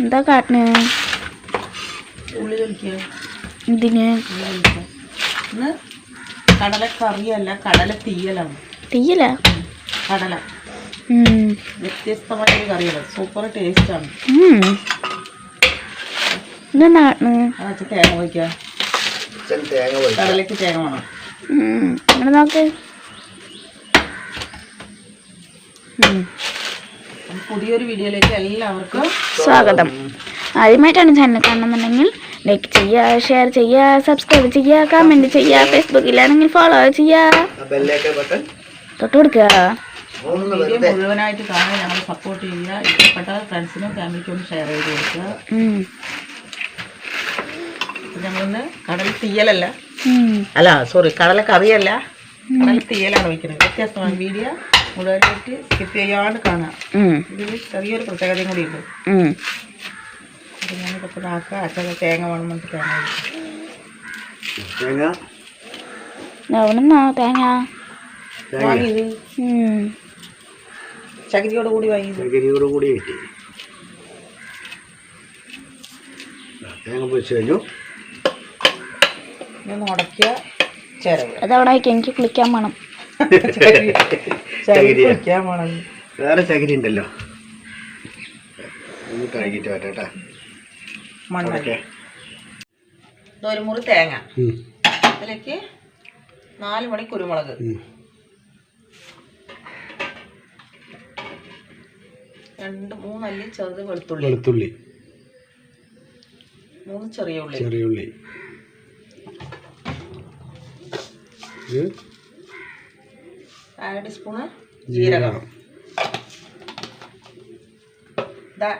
എന്താ കാട്ടണേ? എന്തിന്? കടല കറിയല്ല കടല തീയലാണ്. തീയല? കടല. ഉം. വ്യത്യസ്തമായ ഒരു കറിയാണ്. സൂപ്പർ ടേസ്റ്റാണ്. തേങ്ങ ഒഴിക്കുക തേങ്ങ തേങ്ങ വേണം. നോക്ക്. പുതിയൊരു വീഡിയോയിലേക്ക് എല്ലാവർക്കും സ്വാഗതം. ആദ്യമായിട്ടാണ് ചാനൽ കാണുന്നുണ്ടെങ്കിൽ ലൈക്ക് ചെയ്യുക ഷെയർ ചെയ്യുക സബ്സ്ക്രൈബ് ചെയ്യുക കമന്റ് ചെയ്യുക ഫേസ്ബുക്കിലാണെങ്കിൽ ഫോളോ ചെയ്യുക. ബെല്ലേക്ക് ബട്ടൺ തൊട്ട് കൊടുക്കുക. വീഡിയോ മുഴുവനായിട്ട് കാണാൻ ഞങ്ങൾ സപ്പോർട്ട് ചെയ്യുക ഇഷ്ടപ്പെട്ട ഫ്രണ്ട്സിനും ഫാമിലിക്കും ഒന്ന് ഷെയർ ചെയ്ത് കൊടുക്കുക. ഞങ്ങളിന്ന് കടൽ തീയലല്ല. അല്ല സോറി കടല കറിയല്ല കടൽ തീയലാണ് വെക്കുന്നത് വ്യത്യസ്തമാണ് വീഡിയോ. മുഴുവനായിട്ട് സ്കിപ്പ് ചെയ്യാണ്ട് കാണുക ഇതിൽ ചെറിയൊരു പ്രത്യേകതയും കൂടി ഉണ്ട് ഞാനിതൊക്കെ അച്ഛൻ തേങ്ങ വേണം തേങ്ങ? തേങ്ങ എവിടുന്നാ തേങ്ങ? തേങ്ങ. വാങ്ങിയത്? ഉം. ചകിരിയോട് കൂടി വാങ്ങിയത്. ചകിരിയോട് കൂടി കിട്ടി. തേങ്ങ പൊരിച്ചു കഴിഞ്ഞു. ചിരവ്. അതവിടെ എനിക്ക് കുളിക്കാൻ വേണം. ചകിരിയാ? വേറെ ചകിരി ഉണ്ടല്ലോ കഴുകിട്ട് വരട്ടാ മണ്ണൊക്കെ ഓക്കെ ഒരു മുറി തേങ്ങ. അതിലേക്ക് നാല് മണി കുരുമുളക്. രണ്ട് മൂന്നല്ലി ചെറുത് വെളുത്തുള്ളി. വെളുത്തുള്ളി. മൂന്ന് ചെറിയ ഉള്ളി. ചെറിയ ഉള്ളി. ഇത് അര ടീസ്പൂണ് ജീരകം. ഇതാ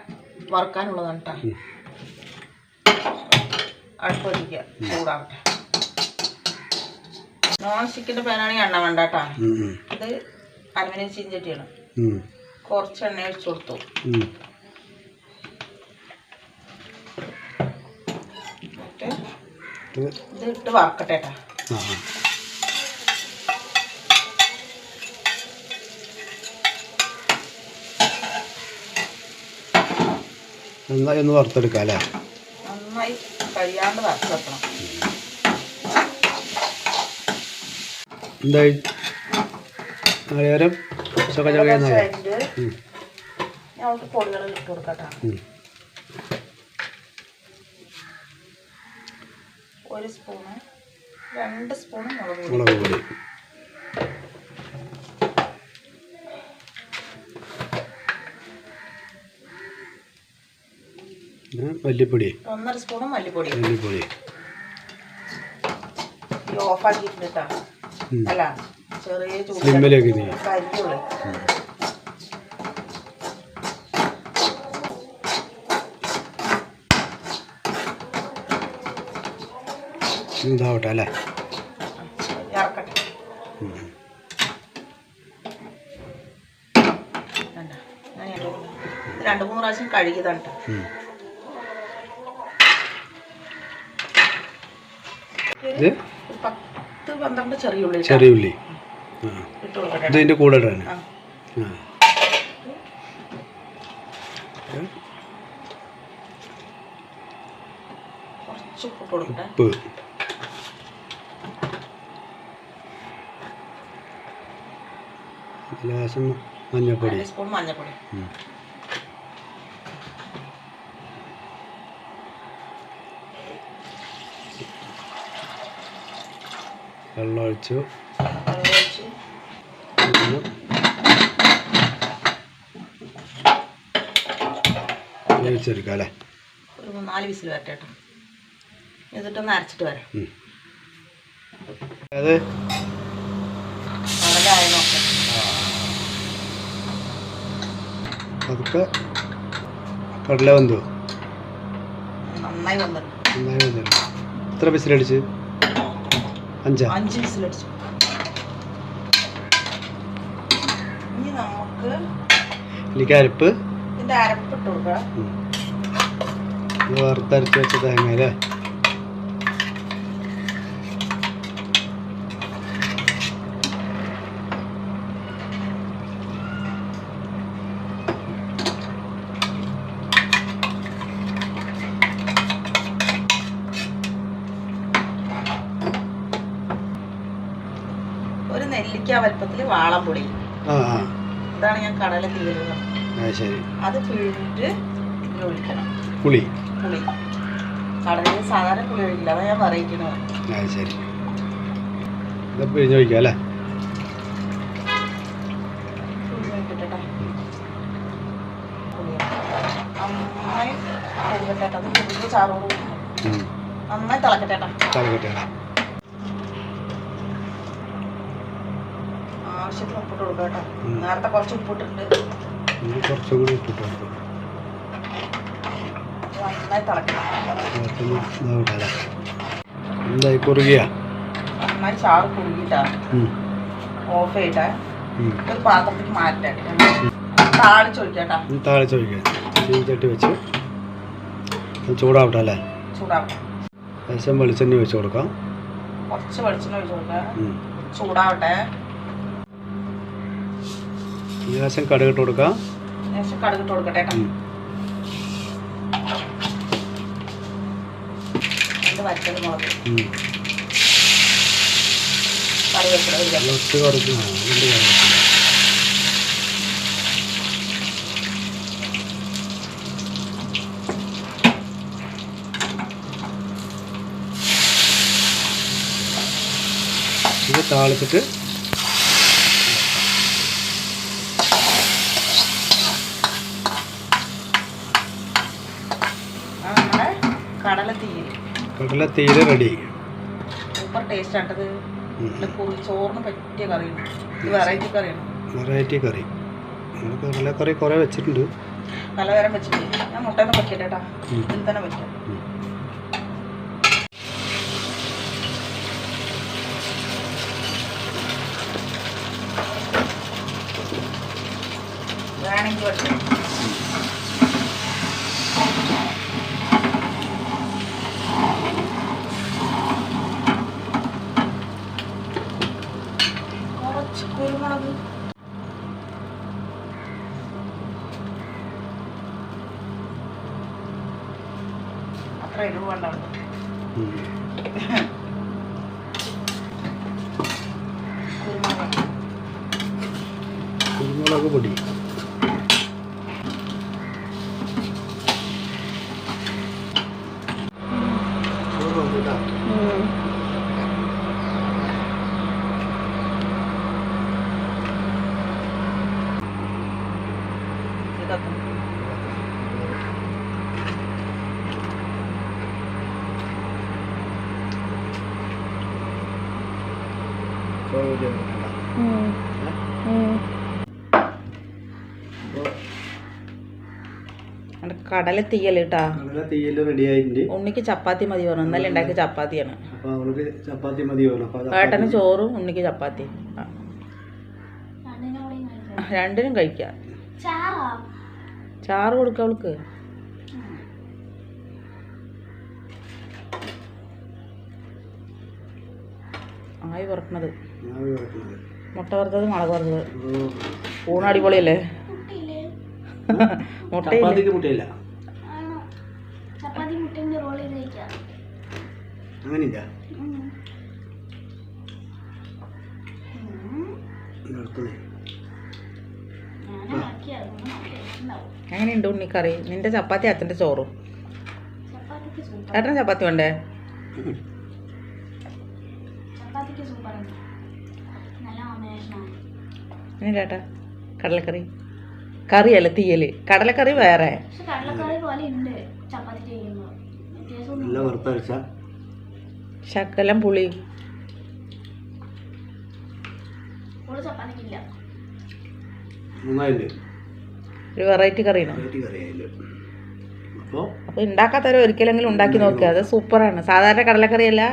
വറുക്കാനുള്ളതാണ് കേട്ടോ. അടുപ്പ് വയ്ക്കുക ചൂടാവട്ടെ. നോൺ സ്റ്റിക്കിന്റെ പാനാണെങ്കിൽ എണ്ണ വേണ്ട കേട്ടോ. ഇത് അലുമിനിയം ചീഞ്ചട്ടിയാണ് കുറച്ച് എണ്ണ ഒഴിച്ചു കൊടുത്തു. ഇത് ഇട്ട് വറക്കട്ടെ കേട്ടോ നന്നായി ഒന്ന് വറുത്തെടുക്കാം അല്ലേ? നന്നായി കഴിയാണ്ട് വറുത്തെടുക്കണം. എന്തായി? നാളികേരം ചൊക്ക ചൊക്കയെന്നായി പൊടികൾ ഇട്ട് കൊടുക്കട്ടോ. ഒരു സ്പൂണ് രണ്ട് സ്പൂണ് മുളക് പൊടി. മല്ലിപ്പൊടി. ഒന്നര സ്പൂണും മല്ലിപ്പൊടി. മല്ലിപ്പൊടി. ഓഫാക്കിയിട്ടുണ്ട്. അല്ല ചെറിയ സ്ലിമ്മിലേക്ക് കരിയുള്ളൂ ഇതാവട്ടെ അല്ലേ? രണ്ട് മൂന്ന് പ്രാവശ്യം കഴുകിയതാണ് കേട്ടോ ഇത്? പത്ത് പന്ത്രണ്ട് ചെറിയ ഉള്ളി ചെറിയ ഉള്ളി. ആ. ഇത് ഇതിന്റെ കൂടെ ഇടാണ് ഉപ്പ് ലേശം മഞ്ഞൾപ്പൊടി അര വെള്ളം ഒഴിച്ചു. വേവിച്ചെടുക്കാം അല്ലേ? ഒരു മൂന്ന് നാല് വിസിൽ വരട്ടെ കേട്ടോ. എന്നിട്ടൊന്ന് അരച്ചിട്ട് വരാം. അത്? അതൊക്കെ കടല വന്നു നന്നായി വന്നിട്ടുണ്ട്. നന്നായി വന്നിട്ടുണ്ട്. എത്ര ബിസിലടിച്ച് അഞ്ചാ? അഞ്ച് വിസിലടിച്ചു ഇനി നമുക്ക് അരപ്പ് ഇതിന്റെ അരപ്പിട്ട് കൊടുക്കാം വറുത്തരച്ച് വെച്ച തേങ്ങ അല്ലേ? നെല്ലിക്ക വലുപ്പത്തിൽ വാളംപൊടി ഇതാണ് ഞാൻ കടല തീരുന്നത് ശരി. അത് പിഴിഞ്ഞിട്ട് ഒഴിക്കണം. പുളി. പുളി. കടലിൽ സാധാരണ പുളി ഒഴിക്കില്ല. അതാ ഞാൻ പറയിക്കുന്നത്. ആ ശരി. ഇത് പിഴിഞ്ഞ് ഒഴിക്കാം അല്ലേ? പുളി ഒഴിക്കട്ടെ പുളി നന്നായി കഴുകട്ടെ അത് പുളിക്ക് ചാറോട് കൂടി. ഉം. നന്നായി തിളക്കട്ടെ തിളക്കട്ടെ ആവശ്യത്തിന് ഉപ്പിട്ട് കൊടുക്കുക കേട്ടോ. ഉം. നേരത്തെ കുറച്ച് കൂടി കൊടുക്കും. നന്നായി തിളക്കണം. എന്തായി കുറുകിയ? നന്നായി ചാറ് ഓഫ് ചെയ്തിട്ടേ ഒരു പാത്രത്തിൽ ഒഴിക്കാം വെച്ച്. ചൂടാവട്ടെ അല്ലേ? ചൂടാവട്ടെ. ലേശം വെളിച്ചെണ്ണ വെച്ച് കൊടുക്കാം. കുറച്ച് വെളിച്ചെണ്ണ ഒഴിച്ച് കൊടുക്കാം. ചൂടാവട്ടെ. ലേശം കടുകിട്ട് കൊടുക്കാം. ലേശം കടുകിട്ട് കൊടുക്കട്ടെ വറ്റൽ മുളക്. കറിവേപ്പില കറിവേപ്പില. ഇത് താളിച്ചിട്ട് ആ നമ്മുടെ കടല തീയൽ കടല തീരെ റെഡി സൂപ്പർ ടേസ്റ്റ് ആട്ടത്. നല്ല കുറി ചോറിന് പറ്റിയ കറിയാണ്. വെറൈറ്റി കറിയാണ്. വെറൈറ്റി കറി. നമ്മൾ കടലക്കറി കുറേ വെച്ചിട്ടുണ്ട്. പലതരം വെച്ചിട്ടുണ്ട്. ഞാൻ മുട്ടയൊന്നും പറ്റില്ല കേട്ടാ. ഇതിൽ തന്നെ പറ്റും ഉം. വേണമെങ്കിൽ പറ്റും കുറച്ച് കുരുമുളക് അത്ര എരിവ് വേണ്ടാവും ഉം. കുരുമുളക് കുരുമുളക് പൊടി ഇതൊക്കെ നമ്മുടെ കടല തീയൽ കേട്ടാ ഉണ്ണിക്ക് ചപ്പാത്തി മതി പറഞ്ഞു. ഇന്നലെ ഉണ്ടാക്കിയ ചപ്പാത്തിയാണ്. അപ്പോൾ അവൾക്ക് ചപ്പാത്തി മതി ഏട്ടന് ചോറും ഉണ്ണിക്ക് ചപ്പാത്തി. രണ്ടിനും കഴിക്കാം. ചാറാ? ചാറ് കൊടുക്ക അവൾക്ക്. ആയി വറക്കണത്. മുട്ട വറുത്തത് മുളക് വറുത്തത്. ഊണടിപൊളിയല്ലേ ഊണ് അടിപൊളിയല്ലേ? മുട്ടയില്ല. ചപ്പാത്തി മുട്ടേന്റെ റോൾ ചെയ്ത് കഴിക്കാം. അങ്ങനെയില്ല? അടുത്തത് എങ്ങനെയുണ്ട് ഉണ്ണിക്കറി? നിന്റെ ചപ്പാത്തി അച്ഛന്റെ ചോറും. ഏട്ടന് ചപ്പാത്തി വേണ്ടേ? ഇനി ചേട്ടാ കടലക്കറി? കറിയല്ല തീയൽ കടലക്കറി വേറെ. ശക്കലം കടലക്കറി പോലെ ഉണ്ട് ചപ്പാത്തി ചെയ്യുമ്പോൾ വ്യത്യാസം നല്ല വറുത്തരച്ച. ശകലം പുളി. ഒരു വെറൈറ്റി കറിയാണ്. അപ്പോൾ ഉണ്ടാക്കാത്തവരെ ഒരിക്കലെങ്കിലും ഉണ്ടാക്കി നോക്കുക അത് സൂപ്പറാണ്. സാധാരണ കടലക്കറി അല്ല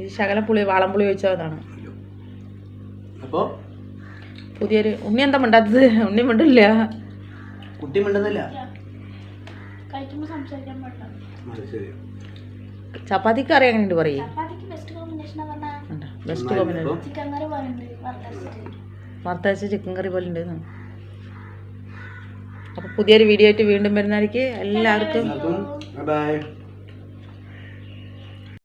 ഇത് ശകലം പുളി വാളം പുളി വെച്ചതാണ് അപ്പോൾ പുതിയൊരു ഉണ്ണി എന്താ മിണ്ടാത്തത്? ഉണ്ണി മിണ്ടില്ല. കുട്ടി മിണ്ടുന്നില്ല. ചപ്പാത്തിക്ക് അറിയാനുണ്ട് പറയേ പറയും? ചപ്പാത്തിക്ക് ബെസ്റ്റ് കോമ്പിനേഷൻ വറുത്തരച്ച ചിക്കൻ കറി പോലെ ഉണ്ട് അപ്പോൾ പുതിയൊരു വീഡിയോ ആയിട്ട് വീണ്ടും വരുന്നതായിരിക്കും. എല്ലാവർക്കും